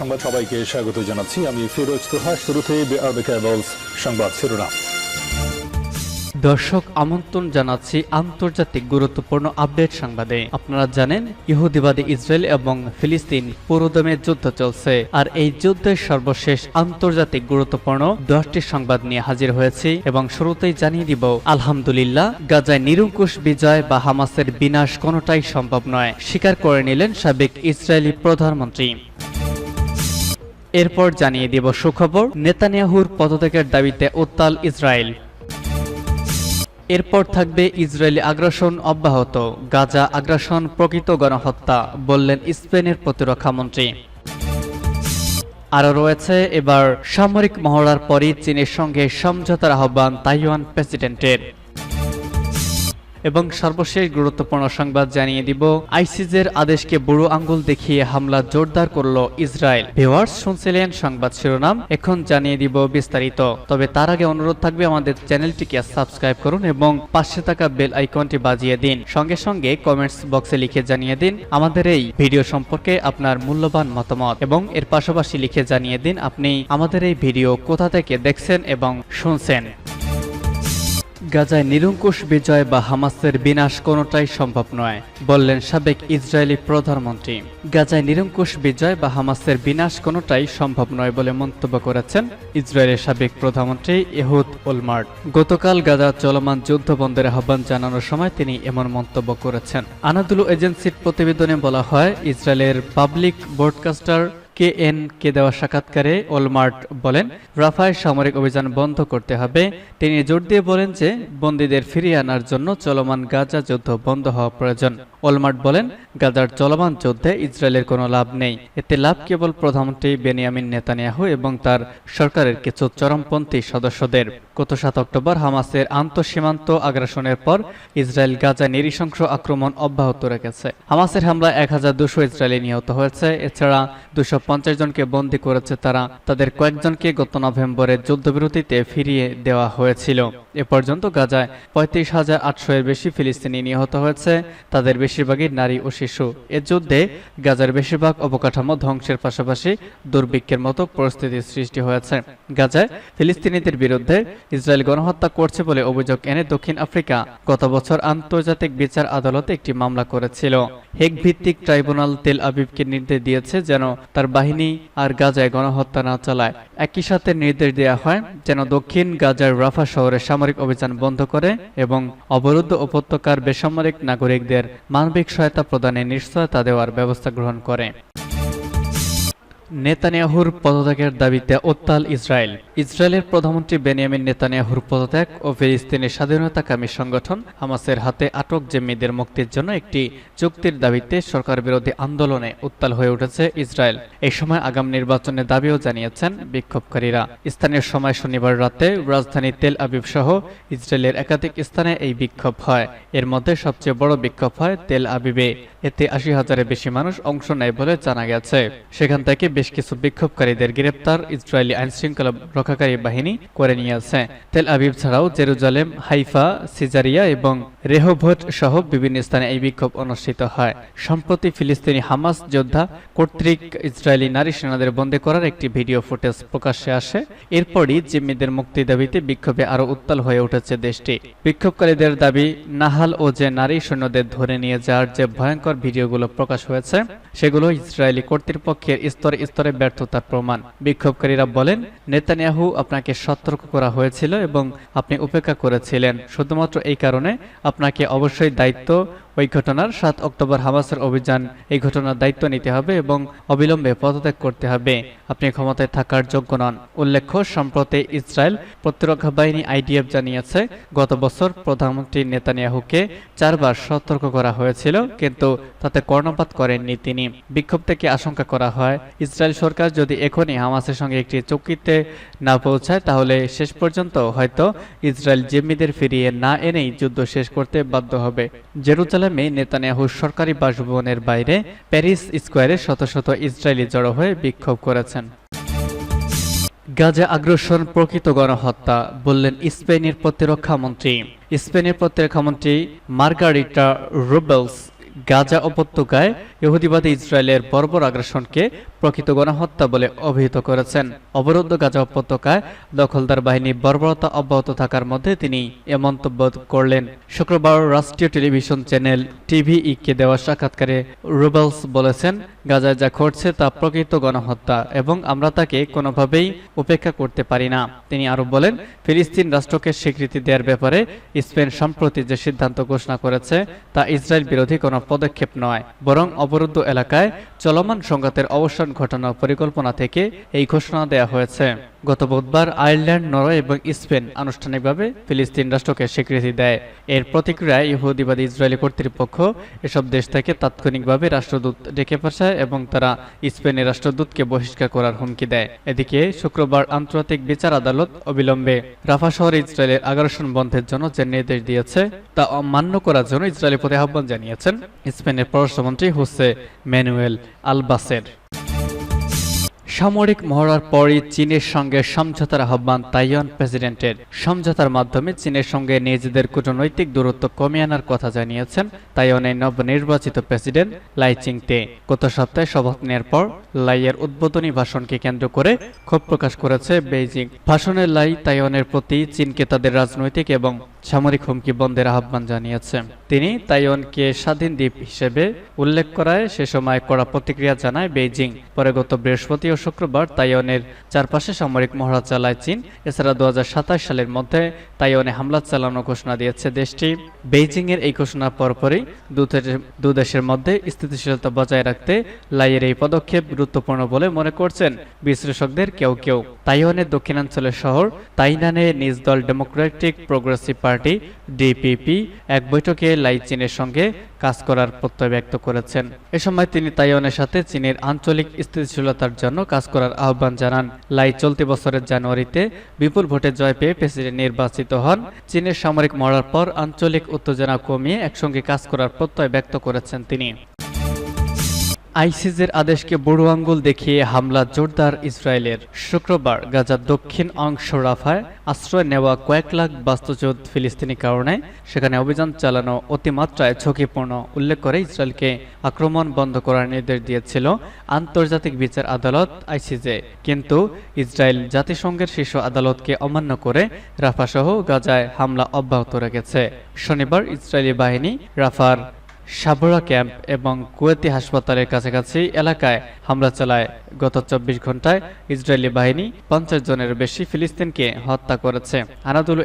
সংবাদ সবাইকে স্বাগত জানাচ্ছি। আমি ফিরোজ তোহা শুরুতে সংবাদ শিরোনাম। দর্শক, আমন্ত্রণ জানাচ্ছি আন্তর্জাতিক গুরুত্বপূর্ণ আপডেট সংবাদে। আপনারা জানেন, ইহুদিবাদী ইসরায়েল এবং ফিলিস্তিন পুরোদমে যুদ্ধ চলছে। আর এই যুদ্ধের সর্বশেষ আন্তর্জাতিক গুরুত্বপূর্ণ দশটি সংবাদ নিয়ে হাজির হয়েছি এবং শুরুতেই জানিয়ে দিব, আলহামদুলিল্লাহ, গাজায় নিরঙ্কুশ বিজয় বা হামাসের বিনাশ কোনোটাই সম্ভব নয়, স্বীকার করে নিলেন সাবেক ইসরায়েলি প্রধানমন্ত্রী। এরপর জানিয়ে দিব সুখবর। নেতানিয়াহুর পদত্যাগের দাবিতে উত্তাল ইসরায়েল। এরপর থাকবে ইসরায়েলি আগ্রাসন অব্যাহত। গাজা আগ্রাসন প্রকৃত গণহত্যা, বললেন স্পেনের প্রতিরক্ষা মন্ত্রী। আরও রয়েছে, এবার সামরিক মহড়ার পরই চীনের সঙ্গে সমঝোতার আহ্বান তাইওয়ান প্রেসিডেন্টের। এবং সর্বশেষ গুরুত্বপূর্ণ সংবাদ জানিয়ে দিব। আইসিজের আদেশকে বুড়ো আঙ্গুল দেখিয়ে হামলা জোরদার করল ইসরায়েল। ভিওয়ার্স শুনছিলেন সংবাদ শিরোনাম, এখন জানিয়ে দিব বিস্তারিত। তবে তার আগে অনুরোধ থাকবে আমাদের চ্যানেলটিকে সাবস্ক্রাইব করুন এবং পাশে থাকা বেল আইকনটি বাজিয়ে দিন। সঙ্গে সঙ্গে কমেন্টস বক্সে লিখে জানিয়ে দিন আমাদের এই ভিডিও সম্পর্কে আপনার মূল্যবান মতামত এবং এর পাশাপাশি লিখে জানিয়ে দিন আপনি আমাদের এই ভিডিও কোথা থেকে দেখছেন এবং শুনছেন। গাজায় নিরঙ্কুশ বিজয় বা হামাসের বিনাশ কোনোটাই সম্ভব নয়, বললেন সাবেক ইসরায়েলি প্রধানমন্ত্রী। গাজায় নিরঙ্কুশ বিজয় বা হামাসের বিনাশ কোনোটাই সম্ভব নয় বলে মন্তব্য করেছেন ইসরায়েলের সাবেক প্রধানমন্ত্রী এহুদ ওলমার্ট গতকাল গাজা চলমান যুদ্ধ বন্ধের আহ্বান জানানোর সময় তিনি এমন মন্তব্য করেছেন। আনাদুলু এজেন্সির প্রতিবেদনে বলা হয়, ইসরায়েলের পাবলিক ব্রডকাস্টার কে এন কে দেওয়া সাক্ষাৎকারে ওলমার্ট বলেন, রাফায় সামরিক অভিযান বন্ধ করতে হবে। তিনি জোর দিয়ে বলেন যে, বন্দীদের ফিরিয়ে আনার জন্য চলমান গাজা যুদ্ধ বন্ধ হওয়া প্রয়োজন। ওলমার্ট বলেন, গাজার চলমান যুদ্ধে ইসরায়েলের কোনো লাভ নেই। এতে লাভ কেবল প্রধানমন্ত্রী বেনিয়ামিন নেতানিয়াহু এবং তার সরকারের কিছু চরমপন্থী সদস্যদের। গত সাত অক্টোবর হামাসের আন্তঃসীমান্ত আগ্রাসনের পর ইসরায়েল গাজা নিরিশংস আক্রমণ অব্যাহত রেখেছে। হামাসের হামলায় এক হাজার দুশো ইসরায়েলি নিহত হয়েছে। এছাড়া দুশো পঞ্চাশ জনকে বন্দী করেছে তারা। তাদের কয়েকজনকে গত নভেম্বরে যুদ্ধবিরতিতে ফিরিয়ে দেওয়া হয়েছিল। এ পর্যন্ত গাজায় পঁয়ত্রিশ হাজার আটশো এর বেশি ফিলিস্তিনি নিহত হয়েছে। তাদের বেশিরভাগই নারী ও শিশু। এ যুদ্ধে গাজার বেশিরভাগ অবকাঠামো ধ্বংসের পাশাপাশি দুর্ভিক্ষের মতো পরিস্থিতির সৃষ্টি হয়েছে। গাজায় ফিলিস্তিনিদের বিরুদ্ধে ইসরায়েল গণহত্যা করছে বলে অভিযোগ এনে দক্ষিণ আফ্রিকা গত বছর আন্তর্জাতিক বিচার আদালতে একটি মামলা করেছিল। হেগ ভিত্তিক ট্রাইব্যুনাল তেল আবিবকে নির্দেশ দিয়েছে যেন তার বাহিনী আর গাজায় গণহত্যা না চালায়, একই সাথে নির্দেশ দেওয়া হয় যেন দক্ষিণ গাজার রাফা শহরে সামরিক অভিযান বন্ধ করে এবং অবরুদ্ধ উপত্যকার বেসামরিক নাগরিকদের মানবিক সহায়তা প্রদানে নিশ্চয়তা দেওয়ার ব্যবস্থা গ্রহণ করে। নেতানিয়াহুর পদত্যাগের দাবিতে উত্তাল ইসরায়েল। ইসরায়েলের প্রধানমন্ত্রী বেনিয়ামিন নেতানিয়াহুর পদত্যাগ ও ফিলিস্তিনের স্বাধীনতাকামী সংগঠন হামাসের হাতে আটক জেমিদের মুক্তির জন্য একটি চুক্তির দাবিতে সরকার বিরোধী আন্দোলনে উত্তাল হয়ে উঠেছে ইসরায়েল। এই সময় আগাম নির্বাচনের দাবিও জানিয়েছেন বিক্ষোভকারীরা। স্থানীয় সময় শনিবার রাতে রাজধানী তেল আবিব সহ ইসরায়েলের একাধিক স্থানে এই বিক্ষোভ হয়। এর মধ্যে সবচেয়ে বড় বিক্ষোভ হয় তেল আবিবে। এতে আশি হাজারের বেশি মানুষ অংশ নেয় বলে জানা গেছে। সেখান থেকে বেশ কিছু বিক্ষোভকারীদের গ্রেপ্তার ইসরায়েলি আইনশৃঙ্খলা রক্ষাকারী বাহিনী করে নিয়েছে। তেল আবিব ছাড়াও জেরুজালেম, হাইফা, সিজারিয়া এবং রেহোভট সহ বিভিন্ন স্থানে এই বিক্ষোভ অনুষ্ঠিত হয়। সম্প্রতি ফিলিস্তিনি হামাস যোদ্ধা কর্তৃক ইসরায়েলি নারী সেনাদের বন্দী করার একটি ভিডিও ফুটেজ প্রকাশ্যে আসে। এরপরই জিম্মিদের মুক্তি দাবিতে বিক্ষোভে আরও উত্তাল হয়ে উঠেছে দেশটি। বিক্ষোভকারীদের দাবি, নাহাল ও যে নারী সৈন্যদের ধরে নিয়ে যাওয়ার যে ভয়ঙ্কর ভিডিওগুলো প্রকাশ হয়েছে, সেগুলো ইসরায়েলি কর্তৃপক্ষের স্তরে স্তরে ব্যর্থতার প্রমাণ। বিক্ষোভকারীরা বলেন, নেতানিয়াহু আপনাকে সতর্ক করা হয়েছিল এবং আপনি উপেক্ষা করেছিলেন। শুধুমাত্র এই কারণে আপনাকে অবশ্যই দায়িত্ব ওই ঘটনার সাত অক্টোবর হামাসের অভিযান, এই ঘটনার দায়িত্ব নিতে হবে এবং অবিলম্বে পদত্যাগ করতে হবে। আপনি ক্ষমতায় থাকার যোগ্য নন। উল্লেখ্য, সম্প্রতি ইসরায়েল প্রতিরক্ষা বাহিনী আইডিএফ জানিয়েছে, গত বছর প্রধানমন্ত্রী নেতানিয়াহুকে চারবার সতর্ক করা হয়েছিল, কিন্তু তাতে কর্ণপাত করেননি তিনি। বিক্ষোভ থেকে আশঙ্কা করা হয়, ইসরায়েল সরকার যদি এখনই হামাসের সঙ্গে একটি চুক্তিতে না পৌঁছায়, তাহলে শেষ পর্যন্ত হয়তো ইসরায়েল জিম্মিদের ফিরিয়ে না এনেই যুদ্ধ শেষ করতে বাধ্য হবে। জেরুজালেমে নেতানিয়াহুর সরকারি বাসভবনের বাইরে প্যারিস স্কোয়ারে শত শত ইসরায়েলি জড়ো হয়ে বিক্ষোভ করেছেন। গাজা আগ্রাসন, প্রকৃত গণহত্যা, বললেন স্পেনের প্রতিরক্ষা মন্ত্রী। স্পেনের প্রতিরক্ষা মন্ত্রী মার্গারিটা রুবেলস গাজা উপত্যকায় ইহুদিবাদী ইসরায়েলের বর্বর আগ্রাসনকে প্রকৃত গণহত্যা বলে অভিহিত করেছেন। অবরুদ্ধ গাজা উপত্যকায় দখলদার বাহিনী বর্বরতা অব্যাহত থাকার মধ্যে তিনি এ মন্তব্য করলেন। শুক্রবার রাষ্ট্রীয় টেলিভিশন চ্যানেল টিভিইকে দেওয়া সাক্ষাৎকারে রুবেলস বলেছেন, গাজায় যা ঘটছে তা প্রকৃত গণহত্যা এবং আমরা তাকে কোনোভাবেই উপেক্ষা করতে পারি না। তিনি আরও বলেন, ফিলিস্তিন রাষ্ট্রকে স্বীকৃতি দেওয়ার ব্যাপারে স্পেন সম্প্রতি যে সিদ্ধান্ত ঘোষণা করেছে, তা ইসরায়েল বিরোধী কোনো পদক্ষেপ নয়, বরং অবরুদ্ধ এলাকায় চলমান সংঘাতের অবসান ঘটানোর পরিকল্পনা থেকে এই ঘোষণা দেয়া হয়েছে। গত বুধবার আয়ারল্যান্ড, নরওয়ে এবং স্পেন আনুষ্ঠানিকভাবে ফিলিস্তিন রাষ্ট্রকে স্বীকৃতি দেয়। এর প্রতিক্রিয়ায় ইহুদিবাদী ইসরায়েলি কর্তৃপক্ষ। এসব দেশ থেকে তাৎক্ষণিকভাবে রাষ্ট্রদূত ডেকে পাঠায় এবং তারা স্পেনের রাষ্ট্রদূতকে বহিষ্কার করার হুমকি দেয়। এদিকে শুক্রবার আন্তর্জাতিক বিচার আদালত অবিলম্বে রাফা শহরে ইসরায়েলের আগ্রাসন বন্ধের জন্য যে নির্দেশ দিয়েছে, তা অমান্য করার জন্য ইসরায়েলের প্রতি আহ্বান জানিয়েছেন স্পেনের পররাষ্ট্রমন্ত্রী হোসে ম্যানুয়েল আলবাসের। সামরিক মহড়ার পরই চীনের সঙ্গে সমঝোতার আহ্বান তাইওয়ান প্রেসিডেন্টের। সমঝোতার মাধ্যমে চীনের সঙ্গে নিজেদের কূটনৈতিক দূরত্ব কমিয়ে আনার কথা জানিয়েছেন তাইওয়ানের নবনির্বাচিত প্রেসিডেন্ট লাই চিংতে। গত সপ্তাহে শপথ নেওয়ার পর লাইয়ের উদ্বোধনী ভাষণকে কেন্দ্র করে ক্ষোভ প্রকাশ করেছে বেইজিং। ভাষণের লাই তাইওয়ানের প্রতি চীনকে তাদের রাজনৈতিক এবং সামরিক হুমকি বন্ধের আহ্বান জানিয়েছে। তিনি তাইওয়ানকে স্বাধীন দ্বীপ হিসেবে উল্লেখ করায় সে সময় কড়া প্রতিক্রিয়া জানায় বেইজিং। পরে গত বৃহস্পতি ও শুক্রবার তাইওয়ানের চারপাশে সামরিক মহড়া চালায় চীন। এছাড়া দু সালের মধ্যে তাইওয়ানে হামলা চালানোর ঘোষণা দিয়েছে দেশটি। বেইজিং এর এই ঘোষণার পরপরই দু দেশের মধ্যে স্থিতিশীলতা বজায় রাখতে লাইয়ের এই পদক্ষেপ গুরুত্বপূর্ণ বলে মনে করছেন বিশ্লেষকদের কেউ কেউ। তাইওয়ানের দক্ষিণাঞ্চলের শহর তাইনানে নিজ দল ডেমোক্রেটিক প্রোগ্রেসিভ পার্টি ডিপিপি এক বৈঠকে লাই চীনের সঙ্গে কাজ করার প্রত্যয় ব্যক্ত করেছেন। এ সময় তিনি তাইওয়ানের সাথে চীনের আঞ্চলিক স্থিতিশীলতার জন্য কাজ করার আহ্বান জানান। লাই চলতি বছরের জানুয়ারিতে বিপুল ভোটে জয় পেয়ে প্রেসিডেন্ট নির্বাচিত হন। চীনের সামরিক মরার পর আঞ্চলিক উত্তেজনা কমিয়ে একসঙ্গে কাজ করার প্রত্যয় ব্যক্ত করেছেন তিনি। আইসিজের আদেশকে বুড়ো আঙ্গুল দেখিয়ে হামলা জোরদার ইসরায়েলের। শুক্রবার গাজার দক্ষিণ অংশ রাফায় আশ্রয় নেওয়া কয়েক লাখ বাস্তুচ্যুত ফিলিস্তিনি কারণে সেখানে অভিযান চালানো অতিমাত্রায় ঝুঁকিপূর্ণ, উল্লেখ করে ইসরায়েলকে আক্রমণ বন্ধ করার নির্দেশ দিয়েছিল আন্তর্জাতিক বিচার আদালত আইসিজে কিন্তু ইসরায়েল জাতিসংঘের শীর্ষ আদালতকে অমান্য করে রাফাসহ গাজায় হামলা অব্যাহত রেখেছে। শনিবার ইসরায়েলি বাহিনী রাফার সাবরা ক্যাম্প এবং কুয়েতি হাসপাতালের কাছাকাছি এলাকায় হামলা চালায়। গত চব্বিশ ঘন্টায় ইসরায়েলি বাহিনী পঞ্চাশ জনের বেশি ফিলিস্তিনকে হত্যা করেছে। আনাদুল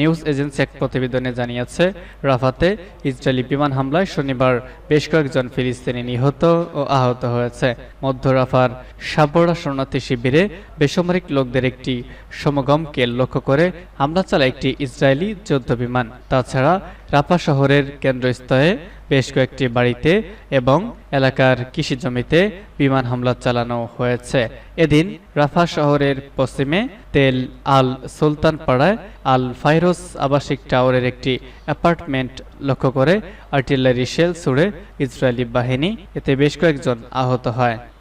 নিউজ এজেন্সি এক প্রতিবেদনে জানিয়েছে, রাফাতে ইসরায়েলি বিমান হামলায় শনিবার বেশ কয়েকজন ফিলিস্তিনি নিহত ও আহত হয়েছে। মধ্য রাফার সাবরা শরণার্থী শিবিরে বেসামরিক লোকদের একটি সমাগমকে লক্ষ্য করে হামলা চালায় একটি ইসরায়েলি যুদ্ধ বিমান তাছাড়া রাফা শহরের কেন্দ্রস্থলে বেশ কয়েকটি বাড়িতে এবং এলাকার কৃষি জমিতে বিমান হামলা চালানো হয়েছে। এদিন রাফা শহরের পশ্চিমে তেল আল সুলতান পাড়ায় আল ফাইরোস আবাসিক টাওয়ারের একটি অ্যাপার্টমেন্ট লক্ষ্য করে আর্টিলারি শেল ছুড়ে ইসরায়েলি বাহিনী, এতে বেশ কয়েকজন আহত হয়।